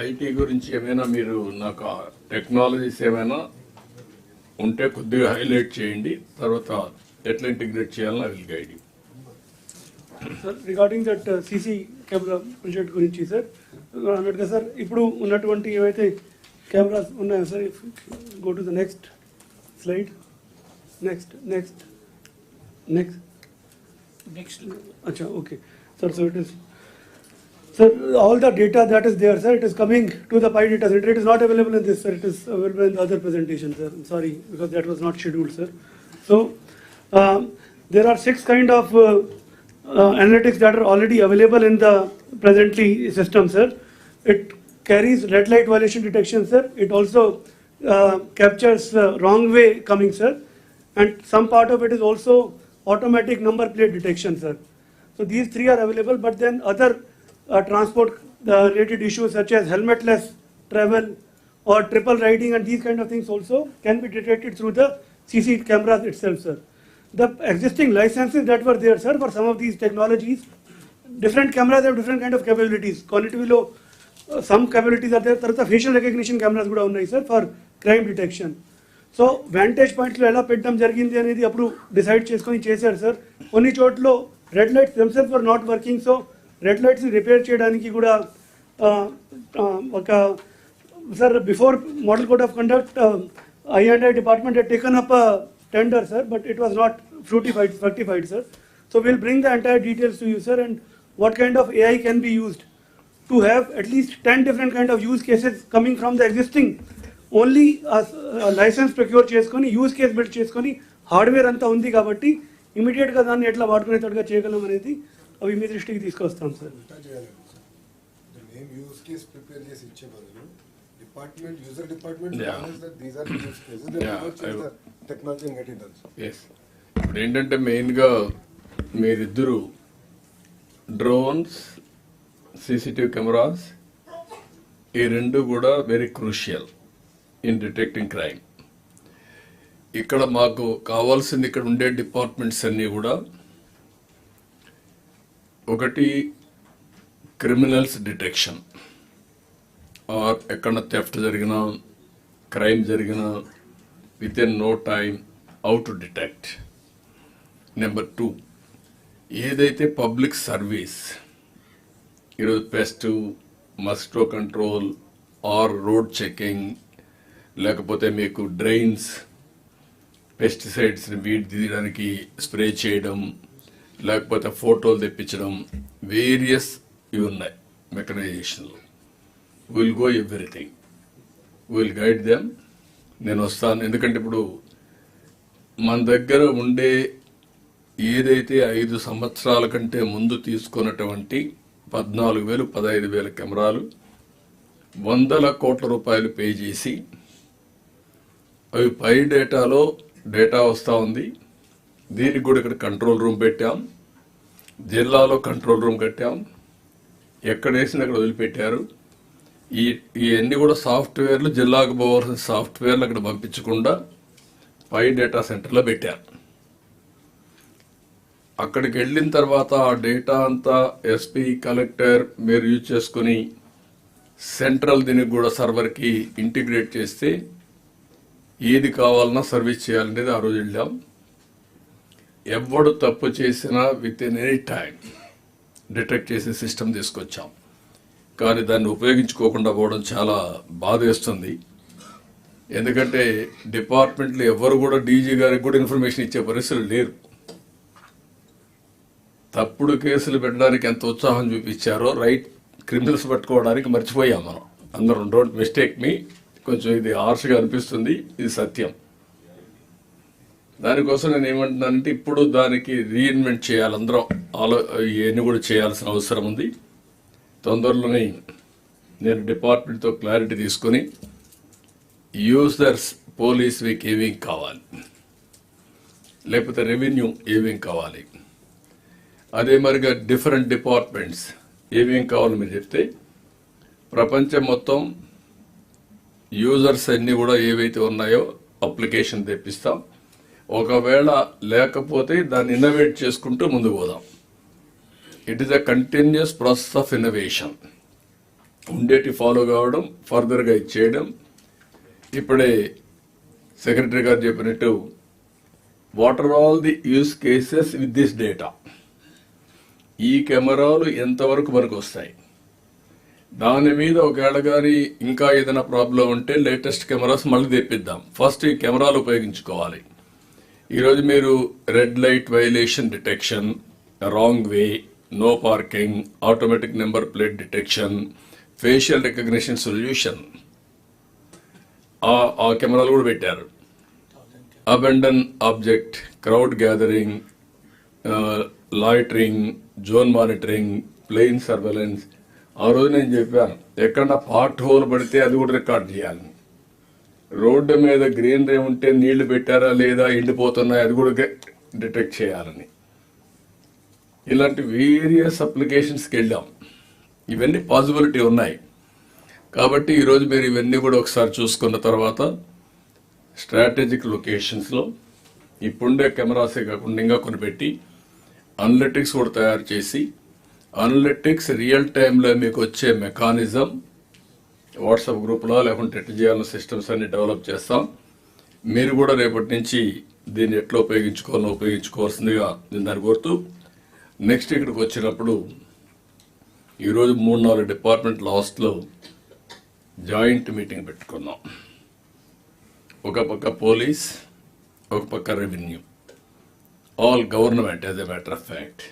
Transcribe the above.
IT గురించి ఏమైనా మీరు నాకు టెక్నాలజీస్ ఏమైనా ఉంటే కొద్దిగా హైలైట్ చేయండి తర్వాత ఎట్లా ఇంటిగ్రేట్ చేయాలని I will guide you sir regarding that CC camera project గురించి సార్ అన్నట్టుగా సార్ ఇప్పుడు ఉన్నటువంటి ఏవైతే కెమెరాస్ ఉన్నాయో sir go to the next slide next next next Next. Acha, okay. Sir, so it is, sir, all the data that is there, sir, it is coming to the PI data center. It is not available in this, sir. It is available in the other presentation, sir. I'm sorry, because that was not scheduled, sir. So, um, there are six kind of uh, uh, analytics that are already available in the presently system, sir. It carries red light violation detection, sir. It also uh, captures wrong way coming, sir. And some part of it is also automatic number plate detection, sir. So these three are available, but then other transport uh, related issues such as helmetless travel or triple riding and these kind of things also can be detected through the CC cameras itself, sir. The existing licenses that were there, sir, for some of these technologies, different cameras have different kind of capabilities. Connectivity uh, some capabilities are there. తర్వాత facial recognition cameras కూడా ఉన్నాయి sir for crime detection so vantage పాయింట్స్లో ఎలా పెట్టడం జరిగింది అనేది అప్పుడు decide చేసుకొని చేశారు సార్ కొన్ని చోట్ల red lights themselves were not working so red లైట్స్ని repair చేయడానికి కూడా ఒక sir before model code of conduct I and I department taken up tender sir but it was not fructified fructified sir so will bring the entire details to you sir and what kind of AI can be used to have at least 10 different kind of use cases coming from the existing. Only license procure చేసుకొని use case build చేసుకొని hardware అంతా ఉంది కాబట్టి ఇమీడియట్గా దాన్ని ఎట్లా వాడుకునేటట్టుగా చేయగలం అనేది అవి మీ దృష్టికి తీసుకొస్తాం సార్. ఉల్టా చేయాలి సార్. మేము యూస్ కేస్ ప్రిపేర్ చేసి ఇచ్చే బదులు డిపార్ట్మెంట్ యూజర్ డిపార్ట్మెంట్ టెక్నాలజీ ఇప్పుడు ఏంటంటే మెయిన్గా మీరిద్దరు డ్రోన్స్ సీసీటీవీ కెమెరాస్ ఈ రెండు కూడా very crucial in detecting crime ఇక్కడ మాకు కావాల్సింది ఇక్కడ ఉండే డిపార్ట్మెంట్స్ అన్నీ కూడా ఒకటి క్రిమినల్స్ డిటెక్షన్. ఆర్ ఎక్కడ థెఫ్ట్ జరిగినా క్రైమ్ జరిగినా within no time how to detect. Number two ఏదైతే పబ్లిక్ సర్వీస్ ఈరోజు pest mosquito control or road checking లేకపోతే మీకు డ్రైన్స్ పెస్టిసైడ్స్ని వీడి తీయడానికి స్ప్రే చేయడం లేకపోతే ఫోటోలు తెప్పించడం వేరియస్ ఇవి ఉన్నాయి మెకనైజేషన్లు will go everything will guide them నేను వస్తాను. ఎందుకంటే ఇప్పుడు మన దగ్గర ఉండే ఏదైతే ఐదు సంవత్సరాల కంటే ముందు తీసుకున్నటువంటి పద్నాలుగు వేలు పదహైదు వేల కెమెరాలు వందల కోట్ల రూపాయలు పే చేసి అవి పై డేటాలో డేటా వస్తూ ఉంది. దీనికి కూడా ఇక్కడ కంట్రోల్ రూమ్ పెట్టాం. జిల్లాలో కంట్రోల్ రూమ్ కట్టాం. ఎక్కడ వేసిన అక్కడ వదిలిపెట్టారు. ఈ ఇవన్నీ కూడా సాఫ్ట్వేర్లు జిల్లాకు పోవాల్సిన సాఫ్ట్వేర్లు అక్కడ పంపించకుండా పై డేటా సెంటర్లో పెట్టారు అక్కడికి వెళ్ళిన తర్వాత ఆ డేటా అంతా ఎస్పీ కలెక్టర్ మీరు యూజ్ చేసుకుని సెంట్రల్ దీనికి కూడా సర్వర్కి ఇంటిగ్రేట్ చేస్తే ఏది కావాలన్నా సర్వీస్ చేయాలనేది ఆ రోజు వెళ్ళాం. ఎవడు తప్పు చేసినా within any time detect చేసే సిస్టమ్ తీసుకొచ్చాం. కానీ దాన్ని ఉపయోగించుకోకుండా పోవడం చాలా బాధ వేస్తుంది. ఎందుకంటే డిపార్ట్మెంట్లో ఎవరు కూడా డీజీ గారికి కూడా ఇన్ఫర్మేషన్ ఇచ్చే పరిస్థితులు లేరు. తప్పుడు కేసులు పెట్టడానికి ఎంత ఉత్సాహం చూపించారో రైట్ క్రిమినల్స్ పట్టుకోవడానికి మర్చిపోయాం మనం. అందరం డోంట్ మిస్టేక్ మీ కొంచెం ఇది హార్ష్గా అనిపిస్తుంది. ఇది సత్యం. దానికోసం నేను ఏమంటున్నానంటే ఇప్పుడు దానికి రీఇన్వెంట్ చేయాలి అందరం. ఆలో ఇవన్నీ కూడా చేయాల్సిన అవసరం ఉంది. తొందరలోనే నేను డిపార్ట్మెంట్తో క్లారిటీ తీసుకొని యూజర్స్ పోలీస్ వీక్ ఏమేం కావాలి? లేకపోతే రెవెన్యూ ఏమేం కావాలి? అదే మరిగా డిఫరెంట్ డిపార్ట్మెంట్స్ ఏమేం కావాలో మీరు చెప్తే ప్రపంచం మొత్తం యూజర్స్ అన్నీ కూడా ఏవైతే ఉన్నాయో అప్లికేషన్ తెప్పిస్తాం. ఒకవేళ లేకపోతే దాన్ని ఇన్నోవేట్ చేసుకుంటూ ముందుకు పోదాం. It is a continuous process of innovation Undeti follow కావడం ఫర్దర్గా ఇచ్చేయడం ఇప్పుడే సెక్రటరీ గారు చెప్పినట్టు what are all the use cases with this data ఈ కెమెరాలు ఎంతవరకు మనకు వస్తాయి? దాని మీద ఒకవేళ కానీ ఇంకా ఏదైనా ప్రాబ్లం ఉంటే లేటెస్ట్ కెమెరాస్ మళ్ళీ తెప్పిద్దాం. ఫస్ట్ ఈ కెమెరాలు ఉపయోగించుకోవాలి. ఈరోజు మీరు red light violation detection wrong way no parking automatic number plate detection facial recognition solution. ఆ కెమెరాలు కూడా పెట్టారు. Abandon object crowd gathering loitering zone monitoring plain surveillance. ఆ రోజు నేను చెప్పాను ఎక్కడ పార్ట్ హోల్ పడితే అది కూడా రికార్డ్ చేయాలి. రోడ్డు మీద గ్రీనరీ ఉంటే నీళ్ళు పెట్టారా లేదా ఎండిపోతున్నాయి అది కూడా డిటెక్ట్ చేయాలని. ఇలాంటి వేరియస్ అప్లికేషన్స్కి వెళ్ళాం ఇవన్నీ పాసిబిలిటీ ఉన్నాయి. కాబట్టి ఈరోజు మీరు ఇవన్నీ కూడా ఒకసారి చూసుకున్న తర్వాత స్ట్రాటజిక్ లొకేషన్స్లో ఇప్పుండే కెమెరాసే కాకుండా ఇంకా కొన్ని పెట్టి అనలిటిక్స్ కూడా తయారు చేసి అనలిటిక్స్ రియల్ టైంలో మీకు వచ్చే మెకానిజం వాట్సాప్ గ్రూప్లో లేకుంటే ఎట్లా చేయాలన్న సిస్టమ్స్ అన్ని డెవలప్ చేస్తాం. మీరు కూడా రేపటి నుంచి దీన్ని ఎట్లా ఉపయోగించుకోవాలో ఉపయోగించుకోవాల్సిందిగా నేను కోరుతూ నెక్స్ట్ ఇక్కడికి వచ్చినప్పుడు ఈరోజు మూడు నాలుగు డిపార్ట్మెంట్ లాస్ట్లో జాయింట్ మీటింగ్ పెట్టుకున్నాం. ఒక పక్క పోలీస్ ఒక పక్క revenue. All government as a matter of fact.